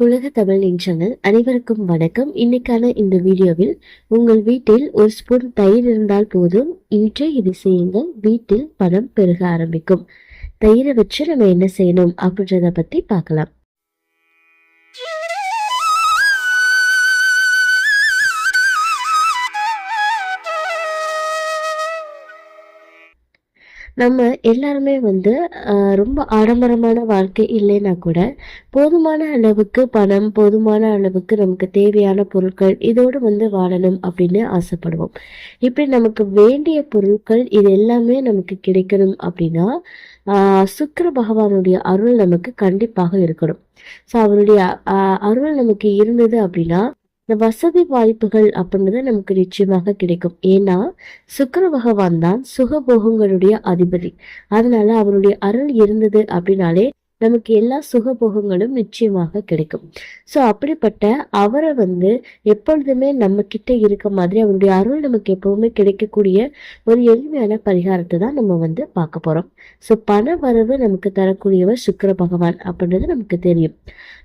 உலக தமிழ் நின்றங்கள் அனைவருக்கும் வணக்கம். இன்னைக்கான இந்த வீடியோவில் உங்கள் வீட்டில் ஒரு ஸ்பூன் தயிர் இருந்தால் போதும். இன்றே இது செய்யுங்கள். வீட்டில் பணம் பெருக ஆரம்பிக்கும். தயிரை வச்சு நம்ம என்ன செய்யணும் அப்படின்றத பத்தி பார்க்கலாம். நம்ம எல்லாருமே வந்து ரொம்ப ஆடம்பரமான வாழ்க்கை இல்லைன்னா கூட போதுமான அளவுக்கு பணம் போதுமான அளவுக்கு நமக்கு தேவையான பொருட்கள் இதோடு வந்து வாழணும் அப்படின்னு ஆசைப்படுவோம். இப்படி நமக்கு வேண்டிய பொருட்கள் இது எல்லாமே நமக்கு கிடைக்கணும் அப்படின்னா சுக்கர பகவானுடைய அருள் நமக்கு கண்டிப்பாக இருக்கணும். ஸோ அவருடைய அருள் நமக்கு இருந்தது அப்படின்னா இந்த வசதி வாய்ப்புகள் அப்படின்றது நமக்கு நிச்சயமாக கிடைக்கும். ஏன்னா சுக்கர பகவான் தான் சுகபோகங்களுடைய அதிபதி. அதனால அவருடைய அருள் இருந்தது அப்படின்னாலே நமக்கு எல்லா சுகபோகங்களும் நிச்சயமாக கிடைக்கும். ஸோ அப்படிப்பட்ட அவரை வந்து எப்பொழுதுமே நம்ம கிட்ட இருக்க மாதிரி அவருடைய அருள் நமக்கு எப்பவுமே கிடைக்கக்கூடிய ஒரு எளிமையான பரிகாரத்தை தான் நம்ம வந்து பார்க்க போறோம். ஸோ பண வரவு நமக்கு தரக்கூடியவர் சுக்கர பகவான் அப்படின்றது நமக்கு தெரியும்.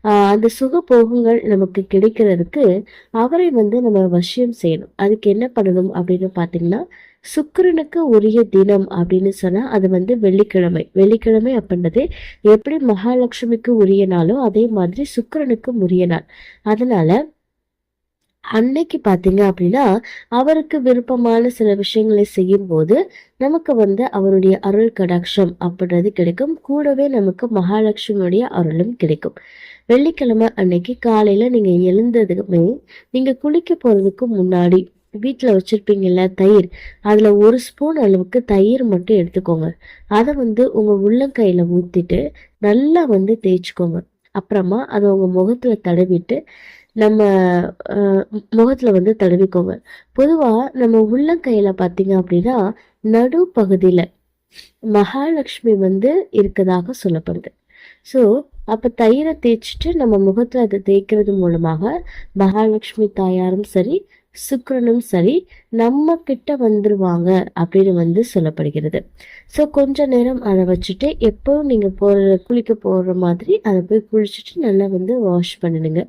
ஆஹ் அந்த சுகபோகங்கள் நமக்கு கிடைக்கிறதுக்கு அவரை வந்து நம்ம வசியம் செய்யணும். அதுக்கு என்ன பண்ணணும் அப்படின்னு பார்த்தீங்கன்னா சுக்கரனுக்கு உரிய தினம் அப்படின்னு சொன்னால் அது வந்து வெள்ளிக்கிழமை. வெள்ளிக்கிழமை அப்படின்றது எப்படி மகாலட்சுமிக்கு உரிய நாளோ அதே மாதிரி சுக்கரனுக்கும் உரிய நாள். அதனால அன்னைக்கு பார்த்தீங்க அப்படின்னா அவருக்கு விருப்பமான சில விஷயங்களை செய்யும் போது நமக்கு வந்து அவருடைய அருள் கடாட்சம் அப்படின்றது கிடைக்கும். கூடவே நமக்கு மகாலட்சுமியுடைய அருளும் கிடைக்கும். வெள்ளிக்கிழமை அன்னைக்கு காலையில் நீங்கள் எழுந்ததுமே நீங்கள் குளிக்க போகிறதுக்கு முன்னாடி வீட்டில் வச்சிருப்பீங்கல்ல தயிர். அதில் ஒரு ஸ்பூன் அளவுக்கு தயிர் மட்டும் எடுத்துக்கோங்க. அதை வந்து உங்கள் உள்ளங்கையில் ஊற்றிட்டு நல்லா வந்து தேய்ச்சிக்கோங்க. அப்புறமா அதை உங்கள் முகத்தில் தடவிட்டு நம்ம அஹ், முகத்துல வந்து தடவிக்கோங்க. பொதுவா நம்ம உள்ளங்கையில பாத்தீங்க அப்படின்னா நடு பகுதியில மகாலட்சுமி வந்து இருக்கதாக சொல்லப்படுது. ஸோ அப்ப தயிரை தேய்ச்சிட்டு நம்ம முகத்துல அதை தேய்க்கிறது மூலமாக மகாலட்சுமி தாயாரும் சரி சுக்கிரனும் சரி நம்ம கிட்ட வந்துருவாங்க அப்படின்னு வந்து சொல்லப்படுகிறது. ஸோ கொஞ்ச நேரம் அதை வச்சுட்டு எப்பவும் நீங்க போற குளிக்க போற மாதிரி அதை போய் குளிச்சுட்டு நல்லா வந்து வாஷ் பண்ணிடுங்க.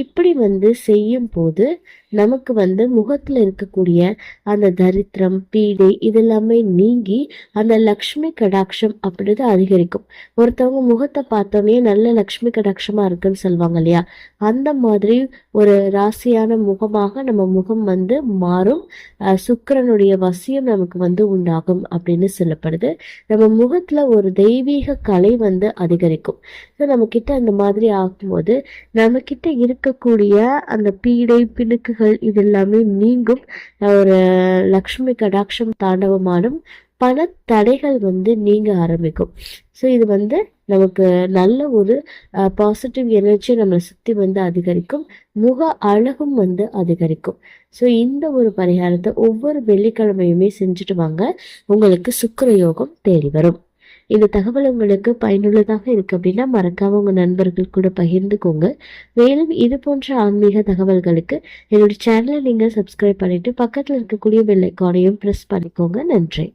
இப்படி வந்து செய்யும் போது நமக்கு வந்து முகத்துல இருக்கக்கூடிய அந்த தரித்திரம் பீடை இதெல்லாமே நீங்கி அந்த லக்ஷ்மி கடாட்சம் அப்படின்றது அதிகரிக்கும். ஒருத்தவங்க முகத்தை பார்த்தோன்னே நல்ல லக்ஷ்மி கடாட்சமாக இருக்குன்னு சொல்லுவாங்க இல்லையா? அந்த மாதிரி ஒரு ராசியான முகமாக நம்ம முகம் வந்து மாறும். சுக்கரனுடைய சுக்கிரனுடைய வசியம் நமக்கு வந்து உண்டாகும் அப்படின்னு சொல்லப்படுது. நம்ம முகத்துல ஒரு தெய்வீக கலை வந்து அதிகரிக்கும். ஸோ நம்ம கிட்ட அந்த மாதிரி ஆகும்போது நம்ம கிட்ட இருக்கக்கூடிய அந்த பீடை பிணுக்குகள் இது எல்லாமே நீங்கும். ஒரு லக்ஷ்மி கடாட்சம் தாண்டவமானும் பல தடைகள் வந்து நீங்க ஆரம்பிக்கும். ஸோ இது வந்து நமக்கு நல்ல ஒரு பாசிட்டிவ் எனர்ஜி நம்மளை சுற்றி வந்து அதிகரிக்கும். முக அழகும் வந்து அதிகரிக்கும். ஸோ இந்த ஒரு பரிகாரத்தை ஒவ்வொரு வெள்ளிக்கிழமையுமே செஞ்சுட்டு வாங்க. உங்களுக்கு சுக்கர யோகம் தேடி வரும். இந்த தகவல் உங்களுக்கு பயனுள்ளதாக இருக்கு அப்படின்னா மறக்காம உங்கள் நண்பர்கள் கூட பகிர்ந்துக்கோங்க. மேலும் இது போன்ற ஆன்மீக தகவல்களுக்கு என்னோட சேனலை நீங்கள் சப்ஸ்கிரைப் பண்ணிவிட்டு பக்கத்தில் இருக்கக்கூடிய பெல் ஐக்கானையும் ப்ரெஸ் பண்ணிக்கோங்க. நன்றி.